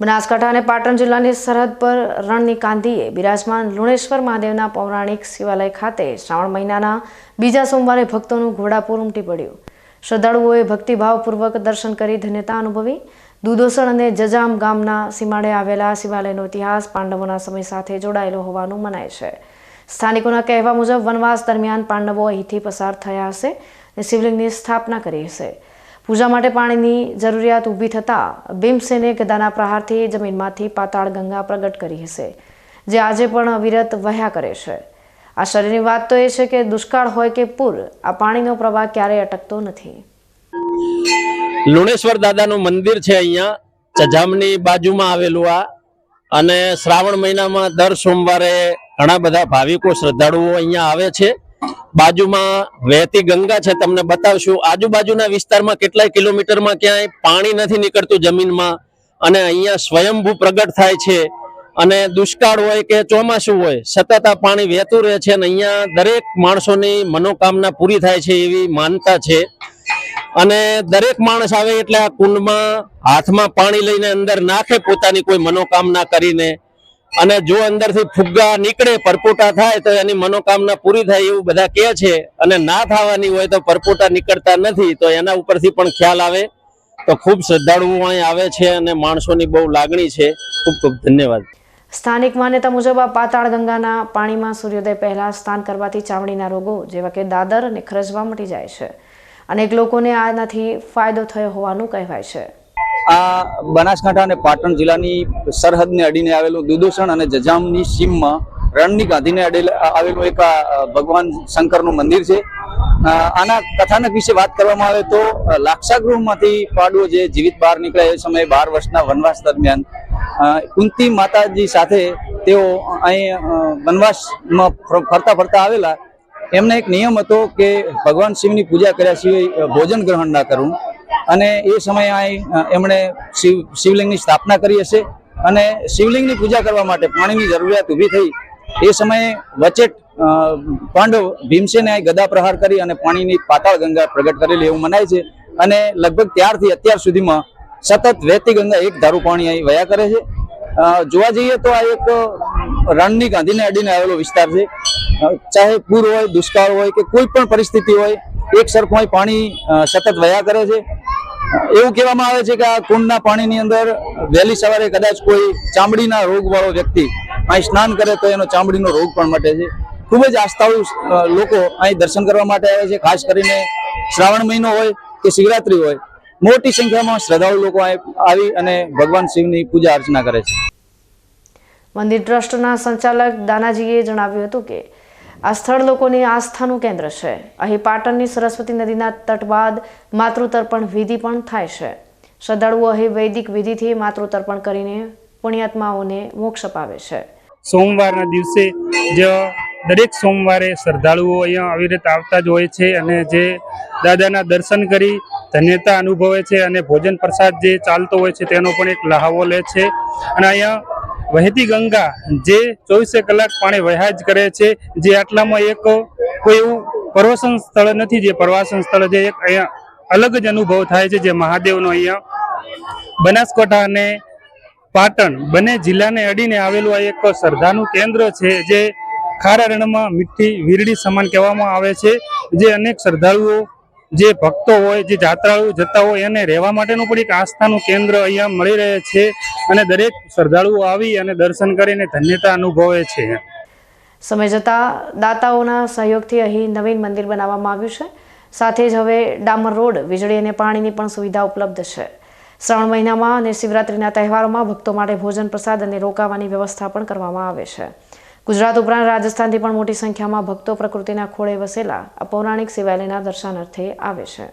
બનાસકાંઠા અને પાટણ જિલ્લાની સરહદ પર રણની કાંધીએ બિરાજમાન લુણેશ્વર મહાદેવના પૌરાણિક શિવાલય ખાતે શ્રાવણ મહિનાના બીજા સોમવારે ભક્તોનું ઘોડાપુર ઉમટી પડ્યું. શ્રદ્ધાળુઓએ ભક્તિભાવપૂર્વક દર્શન કરી ધન્યતા અનુભવી. દુધોસણ અને જજામ ગામના સીમાડે આવેલા શિવાલયનો ઇતિહાસ પાંડવોના સમય સાથે જોડાયેલો હોવાનું મનાય છે. સ્થાનિકોના કહેવા મુજબ વનવાસ દરમિયાન પાંડવો અહીંથી પસાર થયા હશે અને શિવલિંગની સ્થાપના કરી હશે. પૂજા માટે પાણીની જરૂરિયાત ઊભી થતાં ભીમસેને ગદાના પ્રહારથી જમીનમાંથી પાતાળ ગંગા પ્રગટ કરી હશે, જે આજે પણ અવિરત વહ્યા કરે છે. આશ્ચર્યની વાત તો એ છે કે દુષ્કાળ હોય કે પૂર, આ પાણીનો પ્રવાહ ક્યારેય અટકતો નથી. લુણેશ્વર દાદાનું મંદિર છે અહીંયા, ચજામની બાજુમાં આવેલું આ. અને શ્રાવણ મહિનામાં દર સોમવારે ઘણા બધા ભાવિકો શ્રદ્ધાળુઓ અહીંયા આવે છે. બાજુમાં વહેતી ગંગા છે, તમને બતાવશું. આજુબાજુના વિસ્તારમાં કેટલાય કિલોમીટરમાં ક્યાંય પાણી નથી નીકળતું જમીનમાં અને અહીંયા સ્વયંભૂ પ્રગટ થાય છે. અને દુષ્કાળ હોય કે ચોમાસું હોય, સતત આ પાણી વહેતું રહે છે અને અહીંયા દરેક માણસોની મનોકામના પૂરી થાય છે એવી માનતા છે. અને દરેક માણસ આવે એટલે આ કુંડમાં હાથમાં પાણી લઈને અંદર નાખે, પોતાની કોઈ મનોકામના કરીને અને જો અંદરથી ફુગ્ગા નીકળે, પરપોટા થાય, તો એની મનોકામના પૂરી થાય એવું બધા કહે છે. અને ના થવાની હોય તો પરપોટા નીકળતા નથી, તો એના ઉપરથી પણ ખ્યાલ આવે. તો ખૂબ શ્રદ્ધાળુઓ અહીં આવે છે અને માણસોની બહુ લાગણી છે. ખૂબ ખૂબ ધન્યવાદ. સ્થાનિક માન્યતા મુજબ આ પાતાળ ગંગાના પાણીમાં સૂર્યોદય પહેલા સ્નાન કરવાથી ચામડીના રોગો, જેવા કે દાદર અને ખરજવા મટી જાય છે. અનેક લોકોને આનાથી ફાયદો થયો હોવાનું કહેવાય છે. આ બનાસકાંઠા અને પાટણ જિલ્લાની સરહદને અડીને આવેલું દુદૂષણ અને જજામની સીમમાં રણની ગાંધીને અડેલ આવેલું એક ભગવાન શંકરનું મંદિર છે. આના કથાનક વિશે વાત કરવામાં આવે તો લાક્ષાગૃહમાંથી પાડવો જે જીવિત બહાર નીકળ્યા એ સમયે બાર વર્ષના વનવાસ દરમિયાન કુંતી માતાજી સાથે તેઓ અહીં વનવાસમાં ફરતા ફરતા આવેલા. એમને એક નિયમ હતો કે ભગવાન શિવની પૂજા કર્યા સિવાય ભોજન ગ્રહણ ના કરવું અને એ સમયે અહીં એમણે શિવ, શિવલિંગની સ્થાપના કરી હશે અને શિવલિંગની પૂજા કરવા માટે પાણીની જરૂરિયાત ઊભી થઈ. એ સમયે વચેટ પાંડવ ભીમસેને અહીં ગદા પ્રહાર કરી અને પાણીની પાતાળ ગંગા પ્રગટ કરેલી એવું મનાય છે. અને લગભગ ત્યારથી અત્યાર સુધીમાં સતત વહેતી ગંગા એક ધારું પાણી અહીં વયા કરે છે. જોવા જઈએ તો આ એક રણની ગાંધીને અડીને આવેલો વિસ્તાર છે. ચાહે પૂર હોય, દુષ્કાળ હોય કે કોઈ પણ પરિસ્થિતિ હોય, એક સરખું પાણી સતત વયા કરે છે. એવું કહેવામાં આવે છે કે આ કુંડના પાણીની અંદર વહેલી સવારે કદાચ કોઈ ચામડીના રોગવાળો વ્યક્તિ અહીં સ્નાન કરે તો એનો ચામડીનો રોગ પણ મટે છે. ખૂબ જ આસ્થાળુ લોકો અહીં દર્શન કરવા માટે આવે છે. ખાસ કરીને શ્રાવણ મહિનો હોય કે શિવરાત્રી હોય, મોટી સંખ્યામાં શ્રદ્ધાળુ લોકો આવી અને ભગવાન શિવની પૂજા અર્ચના કરે છે. મંદિર ટ્રસ્ટના સંચાલક દાનાજીએ જણાવ્યું હતું કે આ સ્થળ લોકોની આસ્થાનું કેન્દ્ર છે. અહીં પાટણની સરસ્વતી નદીના તટ બાદ માતૃતર્પણ વિધિ પણ થાય છે. શ્રદ્ધાળુઓ અહીં વૈદિક વિધિથી માતૃતર્પણ કરીને પુણ્યાત્માઓને મોક્ષ અપાવે છે. સોમવારના દિવસે જે દરેક સોમવારે શ્રદ્ધાળુઓ અહીંયા અવિરત આવતા જ હોય છે અને જે દાદાના દર્શન કરી ધન્યતા અનુભવે છે અને ભોજન પ્રસાદ જે ચાલતો હોય છે તેનો પણ એક લહાવો લે છે. અને અહીંયા વહેતી ગંગા જે ચોવીસે કલાક પાણી વહ્યા જ કરે છે, જે આટલામાં એક કોઈ એવું પ્રવાસન સ્થળ નથી, જે પ્રવાસન સ્થળ જે એક અહીંયા અલગ જ અનુભવ થાય છે, જે મહાદેવનો અહીંયા બનાસકાંઠા અને પાટણ બંને જિલ્લાને અડીને આવેલું આ એક શ્રદ્ધાનું કેન્દ્ર છે, જે ખારા રણમાં મીઠી વીરડી સમાન કહેવામાં આવે છે, જે અનેક શ્રદ્ધાળુઓ જે ભક્તો હોય, જે જાત્રાળુ જતા હોય એને રહેવા માટેનું પણ એક આસ્થાનું કેન્દ્ર અહીંયા મળી રહે છે અને દરેક શ્રદ્ધાળુઓ આવી અને દર્શન કરીને ધન્યતા અનુભવે છે. સમય જતાં દાતાઓના સહયોગથી અહીં નવીન મંદિર બનાવવામાં આવ્યું છે. સાથે જ હવે ડામર રોડ, વીજળી અને પાણીની પણ સુવિધા ઉપલબ્ધ છે. શ્રાવણ મહિનામાં અને શિવરાત્રિના તહેવારોમાં ભક્તો માટે ભોજન પ્રસાદ અને રોકાવાની વ્યવસ્થા પણ કરવામાં આવે છે. ગુજરાત ઉપરાંત રાજસ્થાનથી પણ મોટી સંખ્યામાં ભક્તો પ્રકૃતિના ખોળે વસેલા આ પૌરાણિક શિવાલયના દર્શનાર્થે આવે છે.